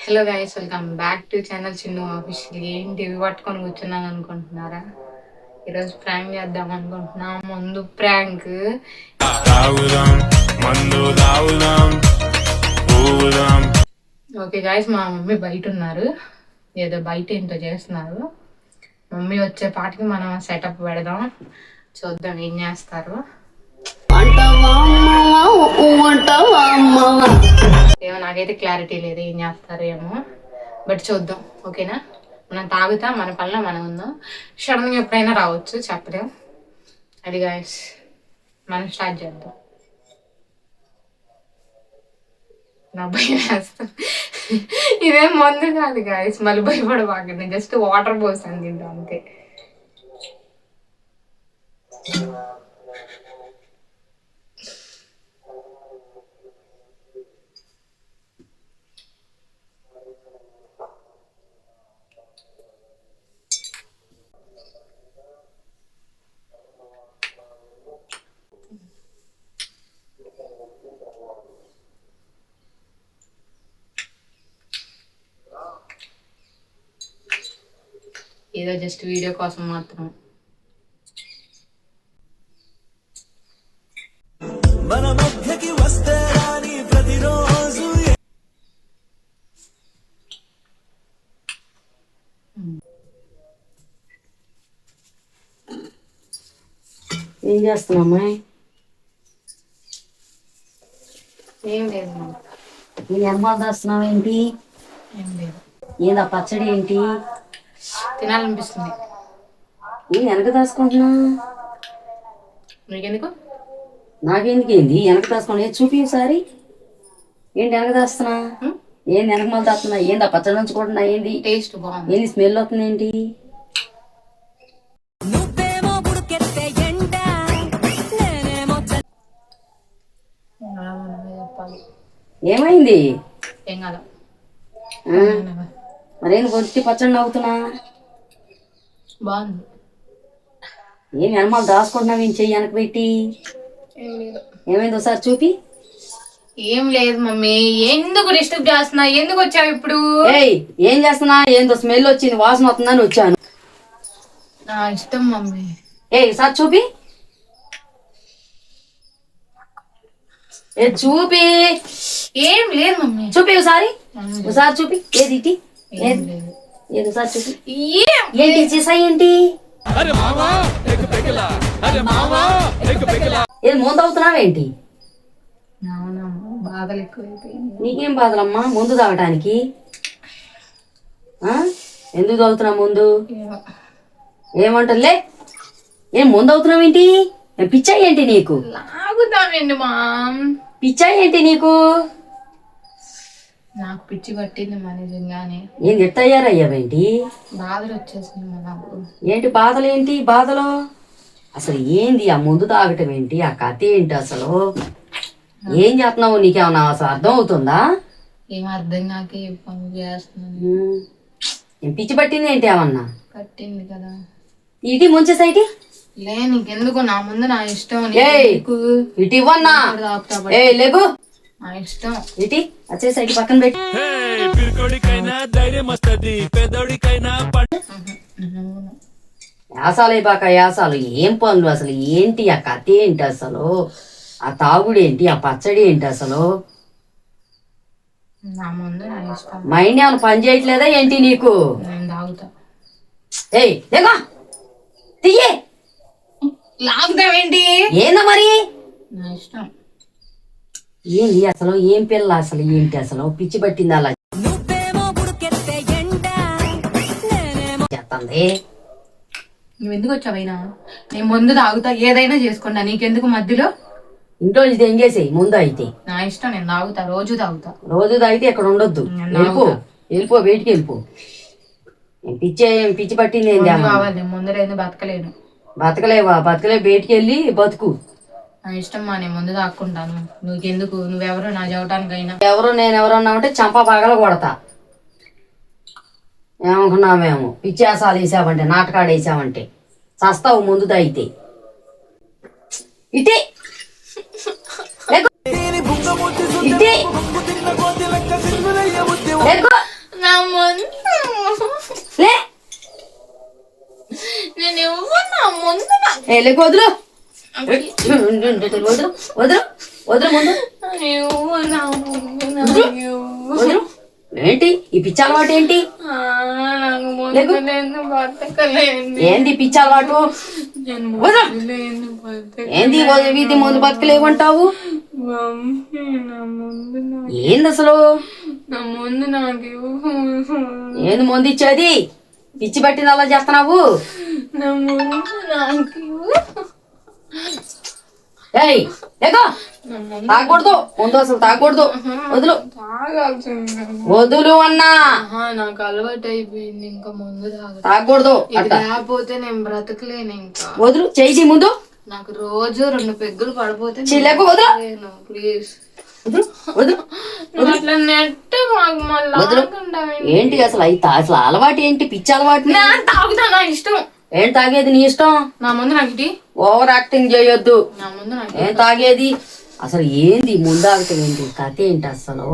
Hello guys welcome back to channel Chinnu official ఏంటి ఇవి పట్టుకొని కూర్చున్నాను అనుకుంటున్నారా? ఈరోజు ప్రాంక్ చేద్దాం అనుకుంటున్నాం. ముందు ప్రాంక్ ఓకే గాయస్ మా మమ్మీ బయట ఉన్నారు ఏదో బయట ఏంటో చేస్తున్నారు. మమ్మీ వచ్చే పాటికి మనం సెటప్ పెడదాం. చూద్దాం ఏం చేస్తారు. ఏమో నాకైతే క్లారిటీ లేదు ఏం చేస్తారేమో బట్ చూద్దాం ఓకేనా? మనం తాగుతాం మన పనిలో మనం ఉందాం. సడన్గా ఎప్పుడైనా రావచ్చు చెప్పలేం. అది గాయస్ మనం స్టార్ట్ చేద్దాం. నా భయం ఇదేం మందు కాదు గాయస్ మళ్ళీ భయపడబాకండి జస్ట్ వాటర్ పోసాను తింటాం అంతే ఏదో జస్ట్ వీడియో కోసం మాత్రం. మన మధ్యకి వస్తే రాని ప్రతిరోజు ఏం చేస్తున్నావు అమ్మాయి? ఏం లేదు ఎనమాలు దాస్తున్నావు ఏంటి? ఏం లేదు. ఏందా పచ్చడి ఏంటి? తినాలనిపిస్తుంది. నేను వెనక దాచుకుంటున్నా? మీకెందుకు నాకెందుకు ఏంది? వెనక ఏది చూపి ఒకసారి ఏంటి వెనక దాస్తున్నా? హ్మ్? ఏంది వెనకమాల దాస్తున్నా? ఏందా పచ్చడి నంచుకుంటున్నా? ఏంది? టేస్ట్ బాగుంది. ఏంది స్మెల్ వస్తుంది ఏంటి? ఏమైంది? ఏం కాదు. ఆ? మరేంది కొట్టి పచ్చడి నవ్వుతున్నా? బాగుంది. ఏం వెనమాల దాచుకుంటున్నావు ఏం చెయ్యి వెనక పెట్టి? ఏం లేదు. ఏమైంది ఒకసారి చూపి. ఏం లేదు మమ్మీ ఎందుకు డిస్టర్బ్ చేస్తున్నా? ఎందుకు వచ్చావు ఇప్పుడు? ఏయ్ ఏం చేస్తున్నా? ఏందో స్మెల్ వచ్చింది వాసన వస్తుందని వచ్చాను. నా ఇష్టం మమ్మీ. ఏయ్ సార్ చూపి. ఏ చూపి. ఏం లేదు మమ్మీ. చూపి ఒకసారి. ఒకసారి చూపి. ఏది ఏం లేదు. ఏది ఏంటి చేసాయి ఏంటి? ఏది ముందు అవుతున్నావేంటి అవునమ్మా బాధలు ఎక్కువైపోయింది నీకేం బాధలమ్మా ముందు తాగటానికి? ఆ? ఎందుకు తాగుతున్నావు ముందు? ఏమో. ఏమంటలే? ఏం ముందు అవుతున్నావేంటి ఏం పిచ్చాయి ఏంటి నీకు? లాగుతామండి మా పిచ్చాయి ఏంటి నీకు? నాకు పిచ్చి పట్టింది మా నిజంగానే. ఏంది ఎట్టయ్యారయ్యావేంటి బాధలు వచ్చేసింది మా నాకు. ఏంటి బాధలు ఏంటి బాధలు? అసలు ఏంది ఆ ముందు తాగటం ఏంటి? ఆ కథ ఏంటి అసలు? ఏం చేస్తున్నావు? నీకేమన్నా అసలు అర్థం అవుతుందా ఏం అర్థం కాక ఈ పనులు చేస్తున్నాను. ఏం పిచ్చి పట్టింది ఏంటి ఏమన్నా? పట్టింది కదా. ఇటీ ముంచేసైటి లే నీకెందుకు? నా ముందు నా ఇష్టం. నీకు ఇటు ఇవ్వన్నా. ఏ నా ఇష్టం. పక్కన పెట్టి. హే పిరికోడికైనా ధైర్యం వస్తది పెదోడికైనా పట్టు యాసాలు అయిపోక యాసాలు. ఏం పనులు అసలు? ఏంటి ఆ కథ ఏంటి అసలు? ఆ తాగుడు ఏంటి ఆ పచ్చడి ఏంటి అసలు? నా ముందు నా ఇష్టం. మైండ్ ఏమైనా పని చేయట్లేదా ఏంటి నీకు? నేను తాగుతా. ఏయ్ లేగా తీయే లాగుతావేంటి ఏందా మరి? నా ఇష్టం. ఏంది అసలు? ఏం పిల్ల అసలు? ఏంటి అసలు? పిచ్చి పట్టింది అలా నువ్వేమో బుడుకెత్తే ఎండ. నేనేమో చేస్తుంది నువ్వు ఎందుకు వచ్చావైనా నేను ముందు తాగుతా ఏదైనా చేసుకుంటా నీకెందుకు మధ్యలో? ఇంట్లో నుంచి ఎంగేసేయి ముందు అయితే నా ఇష్టం నేను తాగుతా రోజు తాగుతా. రోజు తాగితే ఇక్కడ ఉండొద్దు. వెళ్ళిపో. తాగుతా. వెళ్ళిపో బయటికి వెళ్ళిపో. ఏం పిచ్చి ఏం పిచ్చి పట్టింది ఏంది ముందు అమ్మ? కావాలి నేను ముందు లేదు బతకలేను. బతకలేవా? బతకలే బయటికి వెళ్ళి బతుకు. నా ఇష్టం మా నేను ముందు తాక్కుంటాను నీకెందుకు నువ్వెవరు నా చదవటానికైనా. ఎవరు నేను ఎవరన్నా ఉంటే చంప పగల కొడతా. ఏమనుకున్నామేమో పిచ్చేసాలు వేసావంటే నాటకాడు వేసావంటే. చస్తావు ముందు తాగితే ఇటే. ఇటే. నేను ముందు నాకు ఏ ముందు ఏంటి? ఈ పిచ్చి అలవాటు ఏంటి? ఏంది పిచ్చి అలవాటు? ఏంది వీధి ముందు బతకలేమంటావు ముందు నాకు ఏంది అసలు? ముందు నాకు ఏంది ముందు ఇచ్చేది? పిచ్చి పట్టింది అలా చేస్తున్నావు? నా ముందు నాకు ఏయ్ లేకో. ముందు తాగకూడదు. ముందు అసలు తాగకూడదు. వదులు. వదులు అన్నా. నాకు అలవాటు అయిపోయింది ఇంకా ముందు తాగకూడదు. అట్ట లేకపోతే నేను బ్రతకలేను ఇంకా. వదులు. చేయి ముందు. నాకు రోజు రెండు పెగ్గులు పడిపోతే చిల్లకు వదులు. ప్లీజ్. ఏంటి? అసలు అయి తా- అసలు అలవాటు ఏంటి? పిచ్చి అలవాటు తాగుతా నా ఇష్టం. ఏం తాగేది నీ ఇష్టం? నా ముందు నాకు ఓవర్ యాక్టింగ్ చేయొద్దు. ఏం తాగేది? అసలు ఏంది ముందాగటం ఏంటి? కథ ఏంటి అసలు?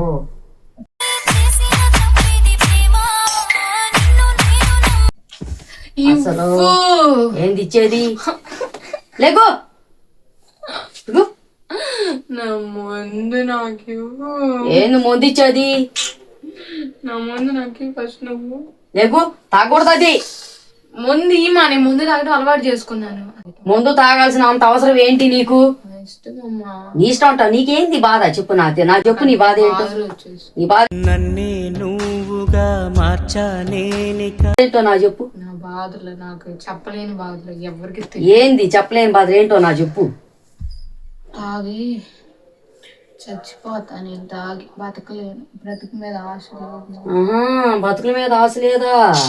అసలు ఏంది ఇచ్చేది? లేకో. ముందు నాకు. ఏంది ముందు ఇచ్చేది నా ముందు నాకు ఫస్ట్ నువ్వు. లేకు. తాగకూడదు అది. ముందు ఈమా నేను ముందు తాగడం అలవాటు చేసుకున్నాను. ముందు తాగాల్సిన అంత అవసరం ఏంటి నీకు? నా ఇష్టం నీ అంటావు నీకేంది బాధ? చెప్పు నాది నా చెప్పు నీ బాధ ఏంటో. నీ బాధ నన్నే నువ్వుగా ఏంటో నా చెప్పు? నా బాధలు నాకు చెప్పలేని బాధలు ఎవరికి ఏంది చెప్పలేని బాధ ఏంటో నా చెప్పు. తాగి చచ్చిపోతా. నేను తాగి బతకలేను. బ్రతుకు మీద ఆశ లేదు. ఆహా బతుకుల మీద ఆశ లేదా? నా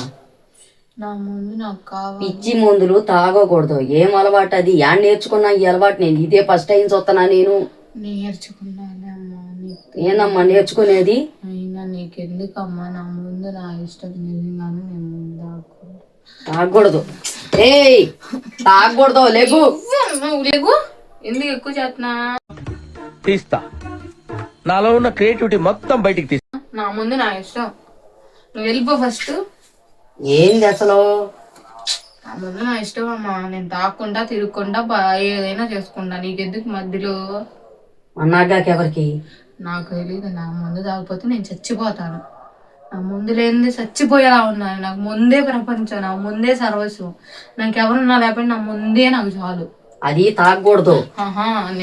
పిచ్చి మందులు తాగకూడదు. ఏం అలవాటు అది? యాడ్ నేర్చుకున్నా ఈ అలవాటు నేను. ఇదే ఫస్ట్ టైం చూస్తున్నా నేను. నేర్చుకున్నాను అమ్మా నీకు ఏందమ్మా నేర్చుకునేది? నీకెందుకమ్మా? నా ముందు నా ఇష్టం నిజంగానే నేను ముందు తాగకూడదు. ఏయ్! తాగకూడదు. లేకు లేకు ఎందుకు ఎక్కువ చేస్తున్నా? తీస్తా. నాలో ఉన్న క్రియేటివిటీ మొత్తం బయటికి తీస్తా. నా ముందు నా ఇష్టం. నువ్వు వెళ్ళిపో ఫస్ట్ ఏంది అసలు ముందు నా ఇష్టం అమ్మా. నేను తాకుండా తిరగకుండా ఏదైనా చేసుకుంటా. నీకెందుకు మధ్యలో? అన్నాగాక ఎవరికి? నాకు తెలియదు నా ముందు తాగకపోతే నేను చచ్చిపోతాను. నా ముందు లేనిది చచ్చిపోయేలా ఉన్నాను. నాకు ముందే ప్రపంచం నా ముందే సర్వస్వం. నాకు ఎవరున్నా లేకపోతే నా ముందే నాకు చాలు. అది తాగకూడదు.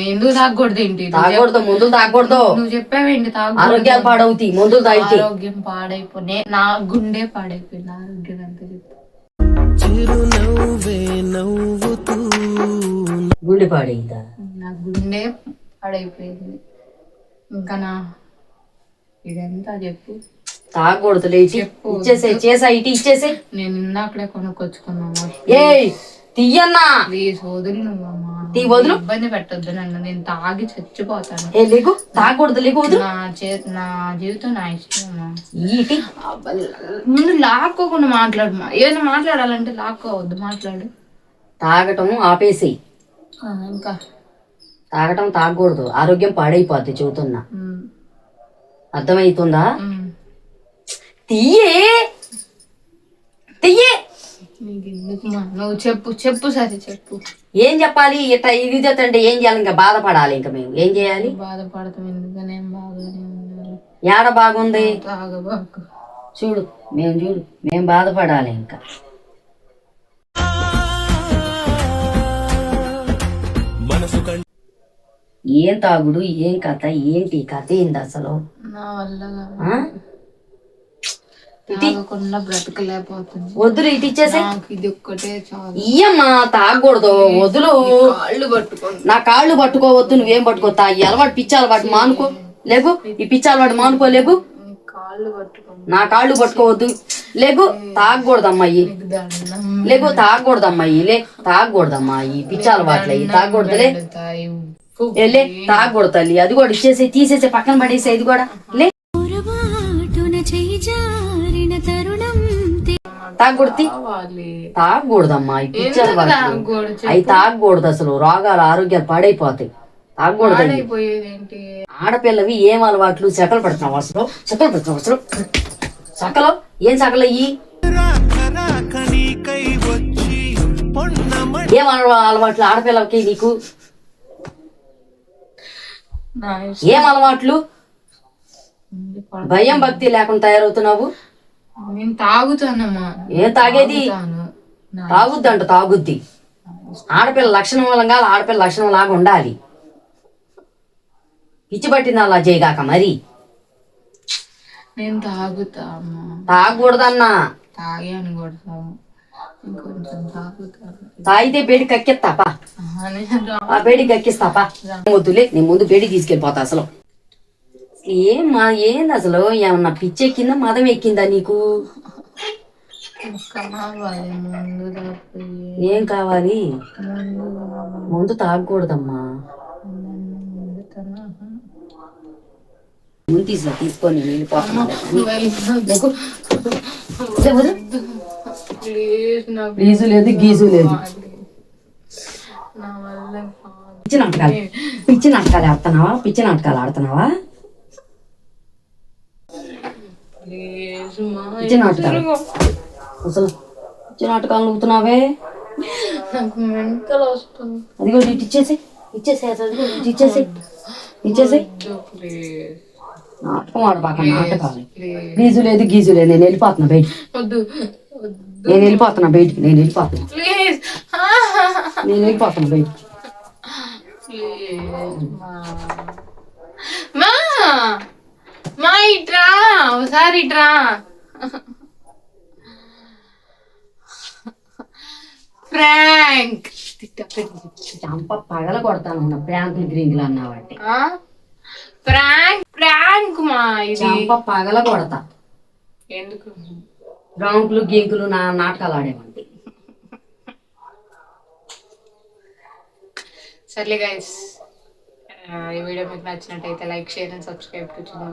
ఎందుకు తాగకూడదు ఏంటి? తాగకూడదు మందులు తాగకూడదు. నువ్వు చెప్పావేంటి ఆరోగ్యాలు పాడవుతాయి మందులు తాగితే ఆరోగ్యం పాడైపోయి నా గుండె పాడైపోయింది ఆరోగ్యం నవ్వుతూ గుండె పాడైందా? నా గుండె పాడైపోయింది. ఇంకా నా ఇదంతా చెప్పు. తాగకూడదు లేచి. ఇచ్చేసే చేసా ఇటు ఇచ్చేసే నేను ఇందాకడే కొనుక్కొచ్చుకున్నాను. ఏయ్! తీయన్నా. ప్లీజ్ వదులు తీ వదులు. ఇబ్బంది పెట్టొద్దు నన్ను. నేను తాగి చచ్చిపోతాను. ఏ లేకు తాగకూడదు లేకు వదులు. నా చే నా జీవితం నా ఇష్టం అమ్మా. ఈటి. అబ్బా, ముందు లాక్కోకుండా మాట్లాడమా ఏదైనా మాట్లాడాలంటే లాక్కోవద్దు. మాట్లాడు. తాగటం ఆపేసేయి. ఆ, ఇంకా. తాగటం తాగకూడదు. ఆరోగ్యం పాడైపోద్ది చెబుతున్నా. ఉమ్, అర్థమవుతుందా ఉమ్. తీయే. నువ్వు చెప్పు చెప్పు సరే చెప్పు. ఏం చెప్పాలి? ఇట్లా ఇది చేస్తుంటే ఏం చేయాలి? ఇంకా బాధపడాలి ఇంకా మేము. ఏం చేయాలి? బాధపడతాం ఎందుకనే బాగానే ఉన్నారు ఏడ బాగుంది? చూడు మేము చూడు మేము బాధపడాలి ఇంకా. ఏం తాగుడు? ఏం కథ? ఏంటి ఈ కథ? ఏంది అసలు? నా వల్ల? తాగకుండా బ్రతకలేకపోతుంది. వద్దులు ఇటు ఇచ్చేసే. ఇది ఒక్కటే ఇయ్యమ్మా తాగకూడదు వదులు. కాళ్ళు నా కాళ్ళు పట్టుకోవద్దు నువ్వేం పట్టుకోతా ఈ అలవాటు పిచ్చి అలవాటు మానుకో. లేకు ఈ పిచ్చి అలవాటు మానుకో లేకు కాళ్ళు పట్టుకోండి. నా కాళ్ళు పట్టుకోవద్దు. లేకు తాగకూడదు అమ్మాయి లేకు తాగకూడదు అమ్మాయి లే తాగకూడదమ్మా ఈ పిచ్చి అలవాట్లే తాగకూడదులే లే. తాగకూడదు తల్లి. అది కూడా ఇచ్చేసి తీసేసి పక్కన పడేసి ఇది కూడా. లే. తాగకూడదు తాగకూడదమ్మా? అవి తాగకూడదు అసలు రోగాలు ఆరోగ్యాలు పాడైపోతాయి. తాగకూడదు ఆడపిల్లవి ఏం అలవాట్లు? చెక్కలు పెడుతున్నావు అసలు చెక్కలు పెడుతున్నావు అసలు. చక్కలు? ఏం సగలయ్యి ఏం అలవా- అలవాట్లు ఆడపిల్లకి నీకు? ఏం అలవాట్లు? భయం భక్తి లేకుండా తయారవుతున్నావు? నేను తాగుతానమ్మా ఏం తాగేది? తాగుద్ది అంట తాగుద్ది. ఆడపిల్ల లక్షణం వలంగా ఆడపిల్ల లక్షణం లాగా ఉండాలి. పిచ్చి పట్టింది అలా చేయగాక మరి. నేను తాగుతా అమ్మా. తాగకూడదన్నా. తాగాను తాగుతాను తాగితే. బేడి రా- ఆ బేడి కక్కిస్తాపా వద్దులే నేను ముందు బేడి తీసుకెళ్ళిపోతా అసలు. ఏం మా ఏంది అసలు? ఏమన్నా పిచ్చెక్కిందా మదం ఎక్కిందా నీకు ఏం కావాలి? ముందు తాగకూడదమ్మా. ముందు తీసా తీసుకొని నేను వెళ్ళిపోతున్నా. ప్లీజ్ లేదు గీజు లేదు. పిచ్చి నాటకాలు పిచ్చి నాటకాలు ఆడుతున్నావా? పిచ్చి నాటకాలు ఆడుతున్నావా? పిచ్చి నాటకాలు అసలు పిచ్చి నాటకాలు నవ్వుతున్నావే నాకు మెంటల్ వస్తుంది అదిగో ఇటు ఇచ్చేసి ఇచ్చేసి అసలు ఇచ్చేసి ఇచ్చేసి. నాటకం ఆడబాక నాటకాలు గీజు లేదు గీజు లేదు నేను వెళ్ళిపోతున్నా వద్దు నేను వెళ్ళిపోతున్నా బయటికి నేను వెళ్ళిపోతున్నా. ప్లీజ్. నేను వెళ్ళిపోతున్నా బయటికి. ఇట్రా ఒకసారి ఇట్రా ఫ్రాంక్. చంప పగల కొడతాను ప్రాంకులు గ్రీన్లు అన్నావంటే. ఫ్రాంక్ ఫ్రాంక్ మా ఇది. చంప పగల కొడతా. ఎందుకు? రాంకులు గీంకులు నా నాటకాలు ఆడేవంటి. సర్లే గైస్ ఈ వీడియో మీకు నచ్చినట్టయితే like share and subscribe to చిన్న